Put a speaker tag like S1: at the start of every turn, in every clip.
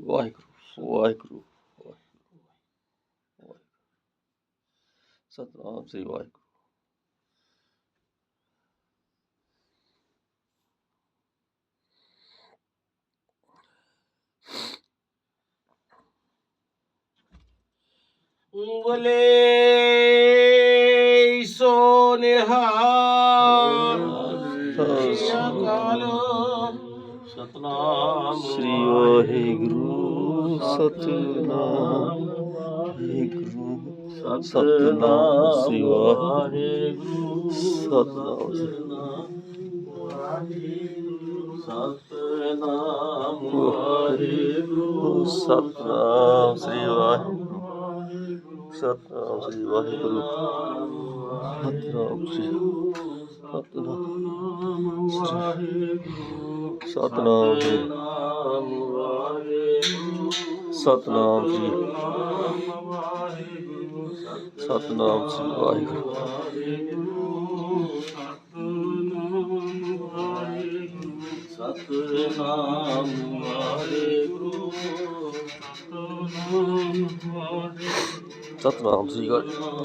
S1: ਵਾਹਿਗੁਰੂ ਵਾਹਿਗੁਰੂ ਵਾਹਿਗੁਰੂ ਵਾਹਿਗੁਰੂ। ਸਤਨਾਮ ਸ੍ਰੀ ਵਾਹਿਗੁਰੂ
S2: ਉਂਗਲੇ ਸੋ ਨਿਹਾਲ ਸ੍ਰੀ
S1: ਵਾਹਿਗੁਰੂ। ਸਤਨਾਮ। ਵਾਹਿਗੁਰੂ ਸਤਨਾਮ ਸ੍ਰੀ ਵਾਹਿਗੁਰੂ ਸਤਨਾਮ।
S2: ਸਤਨਾਮ ਵਾਹਿਗੁਰੂ
S1: ਸਤਨਾਮ ਸ੍ਰੀ ਵਾਹਿਗੁਰੂ ਸਤਨਾਮ ਸ੍ਰੀ ਵਾਹਿਗੁਰੂ। ਸਤਨਾਮ ਸ੍ਰੀ ਸਤਨਾਮ ਸਤਨਾਮ ਜੀ। ਸਤਨਾਮ ਸ੍ਰੀ ਵਾਹਿਗੁਰੂ।
S2: ਸਤਨਾਮ ਵਾਹਿਗੁਰੂ
S1: ਸਤਨਾਮ ਸ੍ਰੀ ਵਾਹਿਗੁਰੂ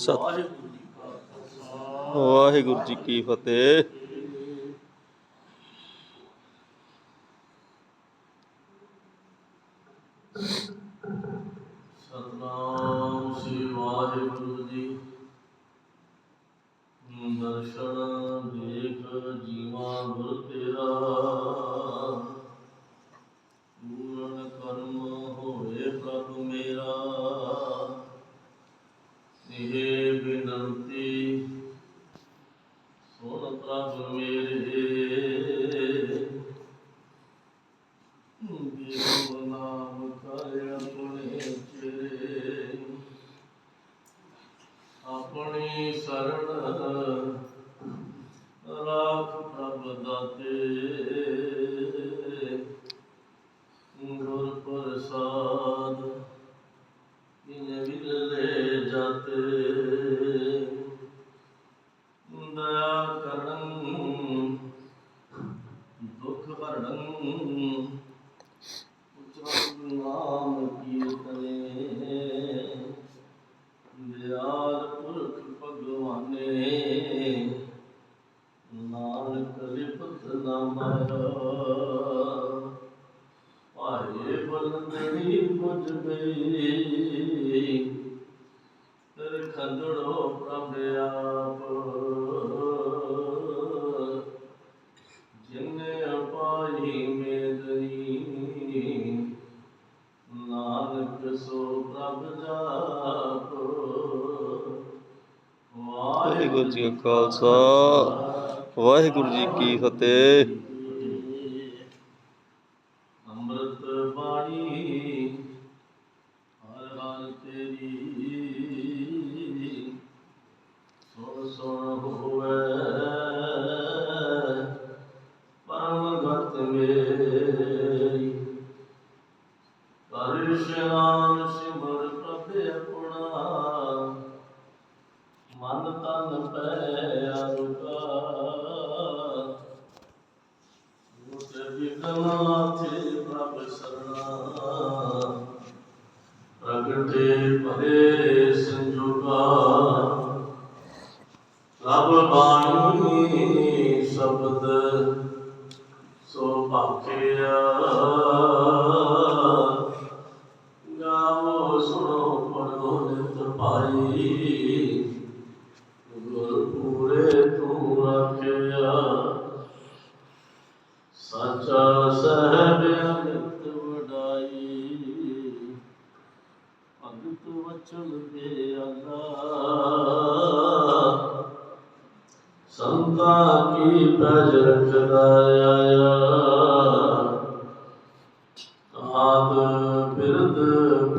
S1: ਸਤ ਵਾਹਿਗੁਰੂ ਜੀ ਕੀ ਫਤਿਹ।
S2: ਸਤਨਾਮ ਸ੍ਰੀ ਵਾਹਿਗੁਰੂ ਜੀ। ਦਰਸ਼ਨ ਪ੍ਰਭ ਮੇਰੇ। ਦੇਵ ਨਾਮ ਕਰ ਆਪਣੇ ਚਿਰੇ ਆਪਣੀ ਸਰਣ ਕਰਨ ਦੁਖ ਹਰਣ ਉਚਰਤ ਨਾਮ ਕੀਰਤਨੇ। ਦਿਆਲ ਪੁਰਖ ਭਗਵਾਨੇ, ਨਾਨਕ ਲਿਪਤ ਨਾਮਾਇਆ ਭਾਏ ਬਲੰਦੜੀ ਮੁਝ ਗਈ।
S1: ਵਾਹਿਗੁਰੂ ਜੀ ਕਾ ਖਾਲਸਾ, ਵਾਹਿਗੁਰੂ ਜੀ ਕੀ ਫਤਿਹ।
S2: ਅੰਮ੍ਰਿਤ ਬਾਣੀ ਹਰ ਹਰ ਤੇਰੀ, ਸੁਣ ਸੁਣ ਹੋਵੇ। ਪਰਮ ਭਗਤ ਮੇਰੀ, ਕਰ ਇਸ਼ਨਾਨ ਸਿਮਰ ਪ੍ਰਭ ਆਪਣਾ। ਮਨ ਤਨ ਪੈ ਅਰੁਕਾ ਮੁਤ ਵਿਗਨਾਥੇ ਪ੍ਰਭ ਸਰਣਾ ਪ੍ਰਗਟੇ ਭਰੇ ਸੰਜੋਗਾ। ਰਬ ਬਾਣੀ ਸ਼ਬਦ ਸੋ ਭਾਖਿਆ ਗਾਵੋ ਸੁਣੋ ਪੜੋ ਨਿਤ ਪਾਈ ਸਹਿਬ ਅਨਿਤ ਵਡਾਈ। ਅੰਤ ਵਚਨ ਦੇ ਆਂਦਾ ਸੰਤਾ ਕੀ ਪੈਜ ਰੱਖਦਾ ਆਇਆ।